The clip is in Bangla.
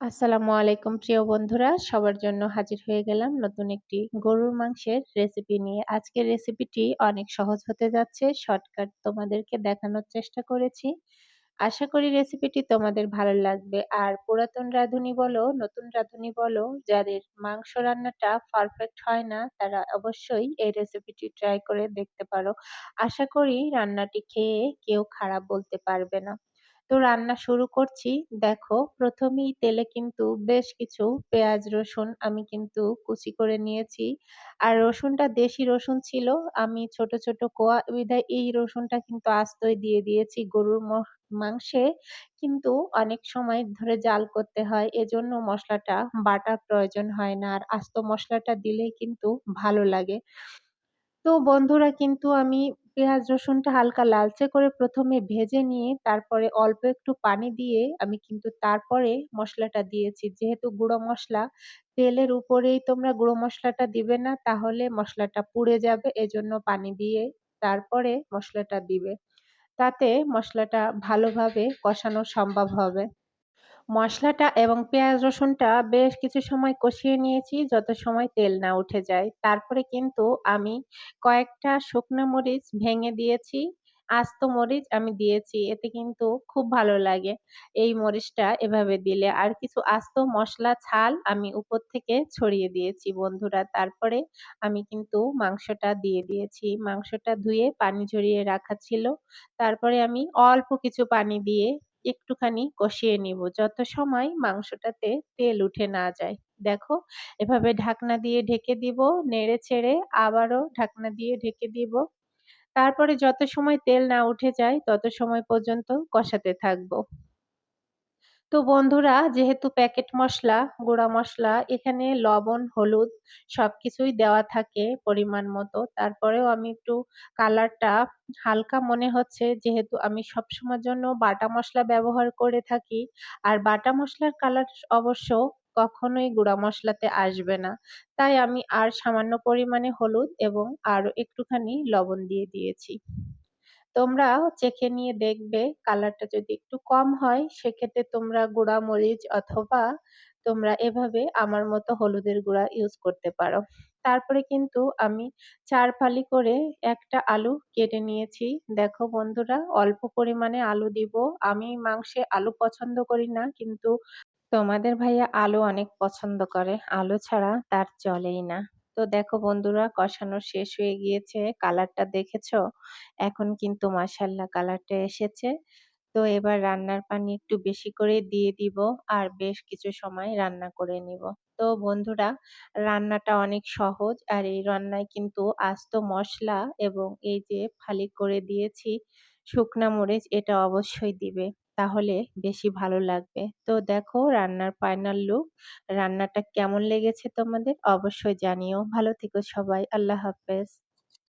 আসসালামু আলাইকুম, প্রিয় বন্ধুরা। সবার জন্য হাজির হয়ে গেলাম নতুন একটি গরুর মাংসের রেসিপি নিয়ে। আজকের রেসিপিটি অনেক সহজ হতে যাচ্ছে শর্টকাট তোমাদেরকে দেখানোর চেষ্টা করেছি। আশা করি রেসিপিটি তোমাদের ভালো লাগবে। আর পুরাতন রাঁধুনি বলো, নতুন রাঁধুনি বলো, যাদের মাংস রান্নাটা পারফেক্ট হয় না, তারা অবশ্যই এই রেসিপিটি ট্রাই করে দেখতে পারো। আশা করি রান্নাটি খেয়ে কেউ খারাপ বলতে পারবে না। তো রান্না শুরু করছি। দেখো, প্রথমেই তেলে কিন্তু বেশ কিছু পেঁয়াজ, রসুন আমি কিন্তু কুচি করে নিয়েছি। আর রসুনটা দেশি রসুন ছিল। আমি ছোট ছোট কোয়া বিধায় এই রসুনটা কিন্তু আস্তই দিয়ে দিয়েছি গরুর মাংসে। কিন্তু অনেক সময় ধরে জাল করতে হয়, এজন্য মশলাটা বাটার প্রয়োজন হয় না। আর আস্ত মশলাটা দিলেই কিন্তু ভালো লাগে। তো বন্ধুরা, কিন্তু আমি পেঁয়াজ রসুনটা হালকা লালচে করে প্রথমে ভেজে নিয়ে তারপরে অল্প একটু পানি দিয়ে আমি কিন্তু তারপরে মশলাটা দিয়েছি। যেহেতু গুঁড়ো মশলা, তেলের উপরেই তোমরা গুঁড়ো মশলাটা দিবে না, তাহলে মশলাটা পুড়ে যাবে, এজন্য পানি দিয়ে তারপরে মশলাটা দিবে। তাতে মশলাটা ভালোভাবে কষানো সম্ভব হবে। মশলাটা এবং পেঁয়াজ রসুনটা বেশ কিছু সময় কষিয়ে নিয়েছি, যত সময় তেল না উঠে যায়। তারপরে কিন্তু আমি কয়েকটা শুকনো মরিচ ভেঙে দিয়েছি, আস্ত মরিচ আমি দিয়েছি, এতে কিন্তু খুব ভালো লাগে এই মরিচটা এভাবে দিলে। আর কিছু আস্ত মশলা ছাল আমি উপর থেকে ছড়িয়ে দিয়েছি বন্ধুরা। তারপরে আমি কিন্তু মাংসটা দিয়ে দিয়েছি। মাংসটা ধুয়ে পানি ঝরিয়ে রাখা ছিল। তারপরে আমি অল্প কিছু পানি দিয়ে একটুখানি কষিয়ে নিব। যত সময় মাংসটাতে তেল উঠে না যায়। দেখো, এভাবে ঢাকনা দিয়ে ঢেকে দিব, নেড়ে ছেড়ে আবারও ঢাকনা দিয়ে ঢেকে দিব। তারপরে যত সময় তেল না উঠে যায়, তত সময় পর্যন্ত কষাতে থাকব। তো বন্ধুরা, যেহেতু প্যাকেট মশলা, গুঁড়া মশলা, এখানে লবণ, হলুদ সবকিছুই দেওয়া থাকে পরিমাণ মতো। তারপরেও আমি একটু কালারটা হালকা মনে হচ্ছে, যেহেতু আমি সবসময়ের জন্য বাটা মশলা ব্যবহার করে থাকি। আর বাটা মশলার কালার অবশ্য কখনোই গুঁড়া মশলাতে আসবে না। তাই আমি আর সামান্য পরিমাণে হলুদ এবং আরও একটুখানি লবণ দিয়ে দিয়েছি। তোমরা চেখে নিয়ে দেখবে কালারটা যদি একটু কম হয়, সেক্ষেত্রে তোমরা গুঁড়া মরিচ অথবা তোমরা এভাবে আমার মতো হলুদের গুঁড়া ইউজ করতে পারো। তারপরে কিন্তু আমি চার ফালি করে একটা আলু কেটে নিয়েছি। দেখো বন্ধুরা, অল্প পরিমাণে আলু দিব। আমি মাংসে আলু পছন্দ করি না, কিন্তু তোমাদের ভাইয়া আলু অনেক পছন্দ করে। আলু ছাড়া তার চলেই না। তো দেখো বন্ধুরা, কষানো শেষ হয়ে গিয়েছে। কালারটা দেখেছ? এখন কিন্তু মাসাল্লাহ কালারটা এসেছে। তো এবার রান্নার পানি একটু বেশি করে দিয়ে দিব আর বেশ কিছু সময় রান্না করে নিব। তো বন্ধুরা, রান্নাটা অনেক সহজ আর এই রান্নায় কিন্তু আস্ত মশলা এবং এই যে ফালি করে দিয়েছি শুকনা মরিচ, এটা অবশ্যই দিবে। তাহলে বেশি ভালো লাগবে। তো দেখো রান্নার ফাইনাল লুক রান্নাটা কেমন লেগেছে তোমাদের অবশ্যই জানিও। ভালো থেকো সবাই, আল্লাহ হাফেজ।